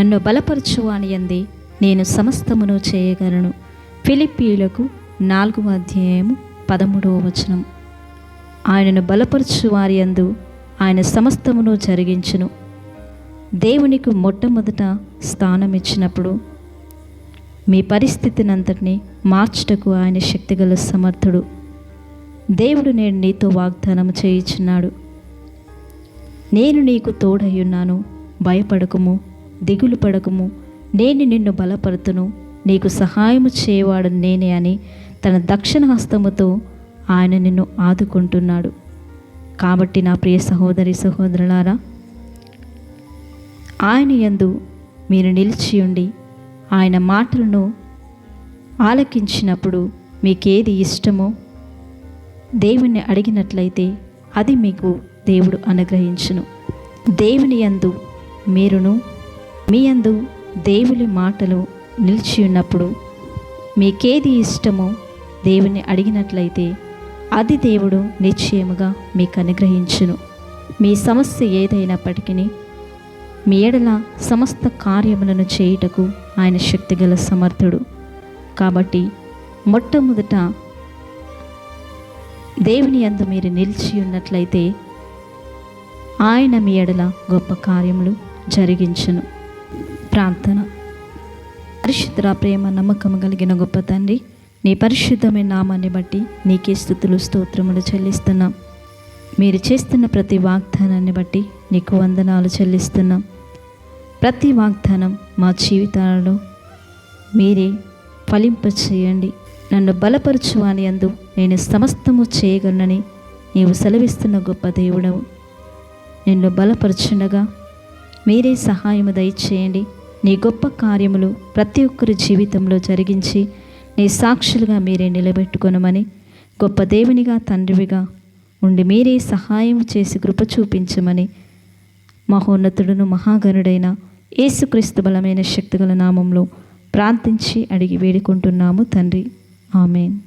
నన్ను బలపరచువాని అంది. నేను సమస్తమును చేయగలను. ఫిలిప్పీలకు నాలుగవ అధ్యాయము పదమూడవ వచనం. ఆయనను బలపరచు వారి అందు ఆయన సమస్తమును జరిగించును. దేవునికి మొట్టమొదట స్థానం ఇచ్చినప్పుడు మీ పరిస్థితినంతటిని మార్చుటకు ఆయన శక్తిగల సమర్థుడు. దేవుడు నేను నీతో వాగ్దానం చేయించున్నాడు. నేను నీకు తోడయ్యున్నాను భయపడకము. దిగులు పడకము. నేను నిన్ను బలపరుతును. నీకు సహాయము చేయవాడు నేనే అని తన దక్షిణ హస్తముతో ఆయన నిన్ను ఆదుకుంటున్నాడు. కాబట్టి నా ప్రియ సహోదరి సహోదరులారా ఆయన యందు మీరు నిలిచి ఉండి ఆయన మాటలను ఆలకించినప్పుడు మీకేది ఇష్టమో దేవుణ్ణి అడిగినట్లయితే అది మీకు దేవుడు అనుగ్రహించును. దేవుని యందు మీరును మీ అందు దేవుని మాటలు నిలిచి ఉన్నప్పుడు మీకేది ఇష్టమో దేవుని అడిగినట్లయితే అది దేవుడు నిశ్చయముగా మీకు అనుగ్రహించును. మీ సమస్య ఏదైనప్పటికీ మీ ఎడల సమస్త కార్యములను చేయుటకు ఆయన శక్తిగల సమర్థుడు. కాబట్టి మొట్టమొదట దేవుని అందు మీరు నిలిచి ఉన్నట్లయితే ఆయన మీ ఎడల గొప్ప కార్యములు జరిగించును. ప్రార్థన. పరిశుద్ధ ప్రేమ నమ్మకం కలిగిన గొప్ప తండ్రి నీ పరిశుద్ధమైన నామాన్ని బట్టి నీకే స్థుతులు స్తోత్రములు చెల్లిస్తున్నాం. మీరు చేస్తున్న ప్రతి వాగ్దానాన్ని బట్టి నీకు వందనాలు చెల్లిస్తున్నాం. ప్రతి వాగ్దానం మా జీవితాలలో మీరే ఫలింపచేయండి నన్ను బలపరచు అని అందు నేను సమస్తము చేయగలనని నీవు సెలవిస్తున్న గొప్ప దేవుడవు. నిన్ను బలపరచుండగా మీరే సహాయము దయచేయండి. నీ గొప్ప కార్యములు ప్రతి ఒక్కరి జీవితంలో జరిగించి నీ సాక్షులుగా మీరే నిలబెట్టుకొనమని గొప్ప దేవునిగా తండ్రివిగా ఉండి మీరే సహాయం చేసి కృప చూపించమని మహోన్నతుడును మహాగనుడైన ఏసుక్రీస్తు బలమైన శక్తిగల నామంలో ప్రార్థించి అడిగి వేడుకుంటున్నాము తండ్రి. ఆమెన్.